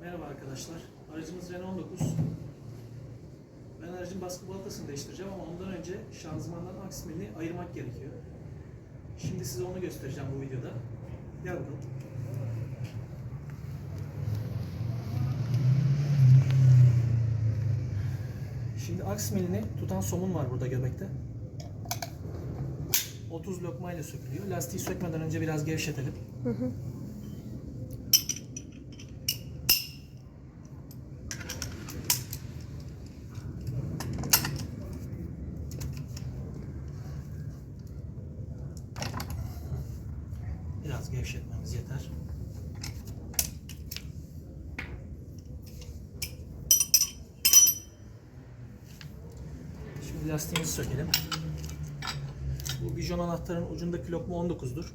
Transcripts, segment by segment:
Merhaba arkadaşlar. Aracımız Renault 19. Ben aracın baskı balatasını değiştireceğim ama ondan önce şanzımandan aks milini ayırmak gerekiyor. Şimdi size onu göstereceğim bu videoda. Gel bakalım. Şimdi aks tutan somun var burada göbekte. 30 lokma ile sökülüyor. Lastiği sökmeden önce biraz gevşetelim. Biraz gevşetmemiz yeter. Şimdi lastiğimizi sökelim. Bu bijon anahtarın ucundaki lokma 19'dur.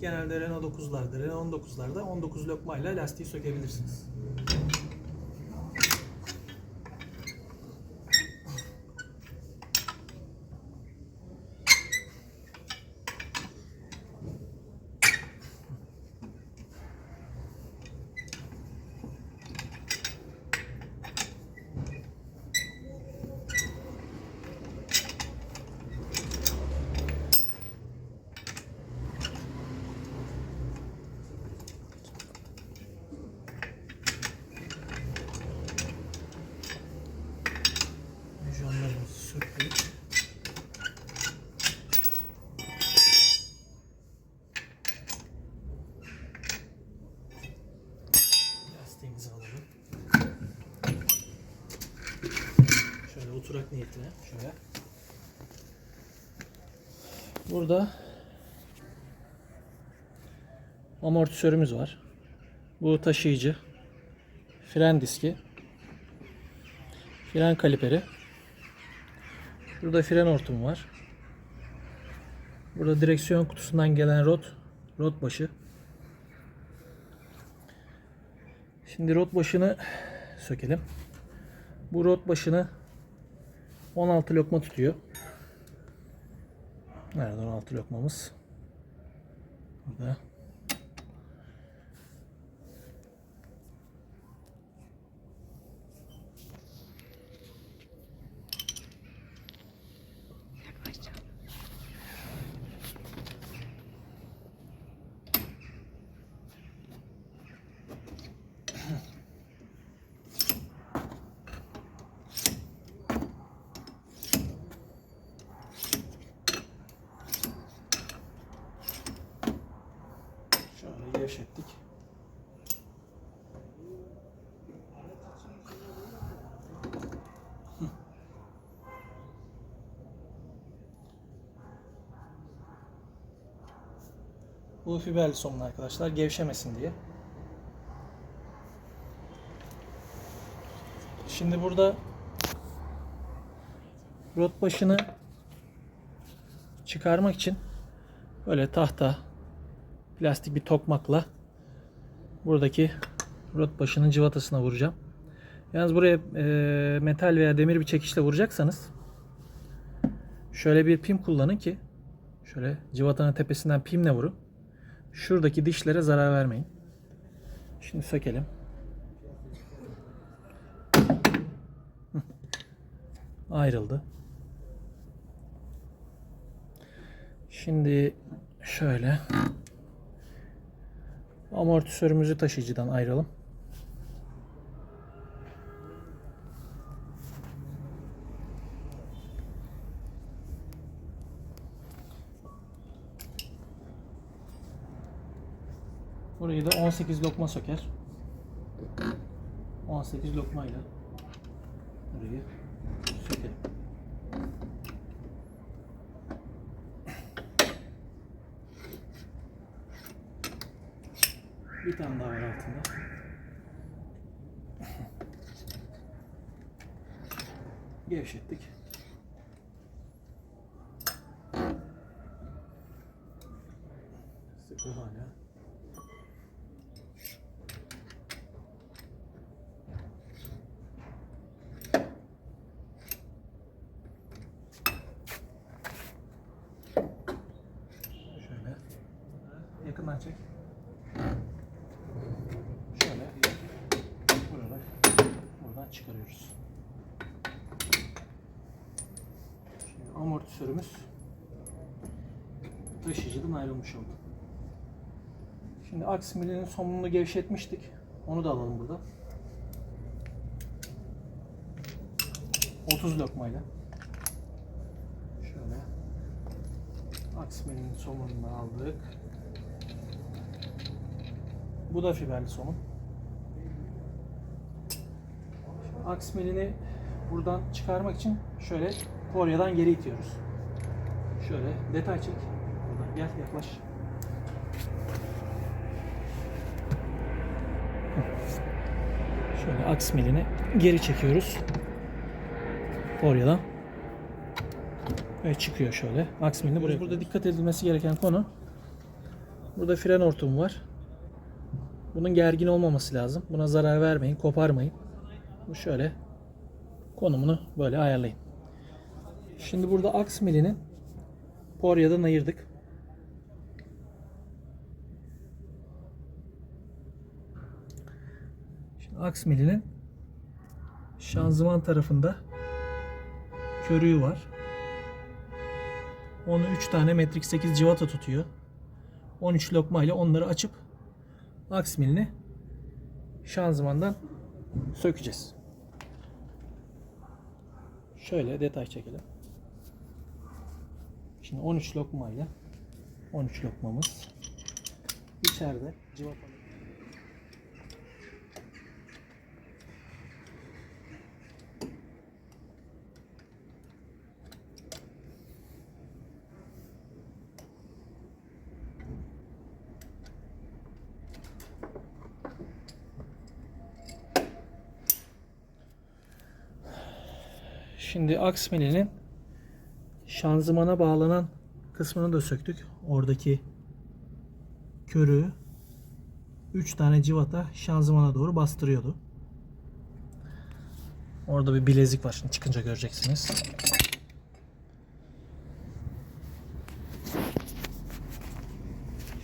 Genelde Renault 9'larda, Renault 19'larda 19 lokmayla lastiği sökebilirsiniz. Bijonlarımızı söktük. Lastiğimizi alalım. Şöyle oturak niyetine şöyle. Burada amortisörümüz var. Bu taşıyıcı. Fren diski. Fren kaliperi. Burada fren hortumu var. Burada direksiyon kutusundan gelen rot, rot başı. Şimdi rot başını sökelim. Bu rot başını 16 lokma tutuyor. Nerede 16 lokmamız? Burada. Şöyle gevşettik. Hı. Bu fiberli somun arkadaşlar gevşemesin diye. Şimdi burada rot başını çıkarmak için böyle tahta plastik bir tokmakla buradaki rot başının cıvatasına vuracağım. Yalnız buraya e, metal veya demir bir çekişle vuracaksanız şöyle bir pim kullanın ki şöyle cıvatanın tepesinden pimle vurun. Şuradaki dişlere zarar vermeyin. Şimdi sökelim. Ayrıldı. Şimdi şöyle amortisörümüzü taşıyıcıdan ayıralım. Burayı da 18 lokma söker. 18 lokmayla burayı sökelim. Bir tane daha var altında. Gevşettik. Sıkı hala. Şöyle. Yakından çek. Şöyle. çıkarıyoruz. Şimdi amortisörümüz taşıyıcıdan ayrılmış oldu. Şimdi aks milinin sonunu gevşetmiştik. Onu da alalım burada. 30 lokmayla. Şöyle. Aks milinin somununu aldık. Bu da fiberli somun. Şimdi aks milini buradan çıkarmak için şöyle poryadan geri itiyoruz. Şöyle detay çek. Buradan gel yaklaş. Şöyle aks milini geri çekiyoruz. Poryadan. Ve çıkıyor şöyle. Aks milini buraya. Burada dikkat edilmesi gereken konu. Burada fren hortumu var. Bunun gergin olmaması lazım. Buna zarar vermeyin, koparmayın. Bu şöyle konumunu böyle ayarlayın. Şimdi burada aks milinin poryadan ayırdık. Şimdi aks milinin şanzıman tarafında körüğü var. Onu 3 tane metrik 8 civata tutuyor. 13 lokma ile onları açıp aks milini şanzımandan sökeceğiz. Şöyle detay çekelim. Şimdi 13 lokma ile 13 lokmamız içeride civata Şimdi aks milinin şanzımana bağlanan kısmını da söktük. Oradaki körüğü 3 tane civata şanzımana doğru bastırıyordu. Orada bir bilezik var. Şimdi çıkınca göreceksiniz.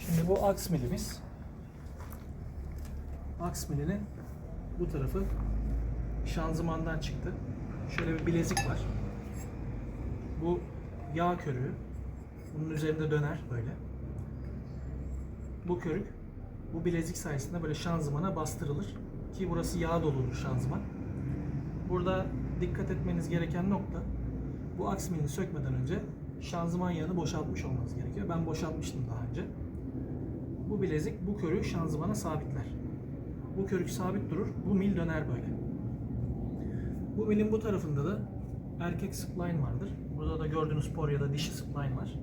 Şimdi bu aks milimiz. Bu tarafı şanzımandan çıktı. Şöyle bir bilezik var. Bu yağ körüğü. Bunun üzerinde döner böyle. Bu körük bu bilezik sayesinde böyle şanzımana bastırılır. Ki burası yağ doludur şanzıman. Burada dikkat etmeniz gereken nokta bu aksmini sökmeden önce şanzıman yağını boşaltmış olmanız gerekiyor. Ben boşaltmıştım daha önce. Bu bilezik bu körüğü şanzımana sabitler. Bu körük sabit durur. Bu mil döner böyle. Bu milin bu tarafında da erkek spline vardır. Burada da gördüğünüz por ya da dişi spline var.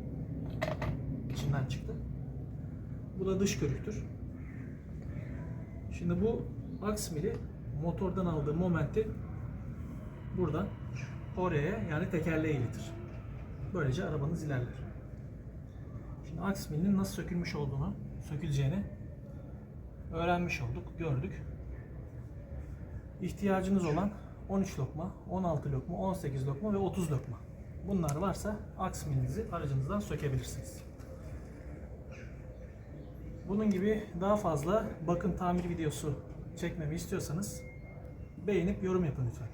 İçinden çıktı. Bu da dış körüktür. Şimdi bu aks mili motordan aldığı momenti buradan poryaya yani tekerleğe iletir. Böylece arabanız ilerler. Şimdi aks milinin nasıl sökülmüş olduğunu, söküleceğini öğrenmiş olduk, gördük. İhtiyacınız olan 13 lokma, 16 lokma, 18 lokma ve 30 lokma. Bunlar varsa aks milinizi aracınızdan sökebilirsiniz. Bunun gibi daha fazla bakım tamir videosu çekmemi istiyorsanız beğenip yorum yapın lütfen.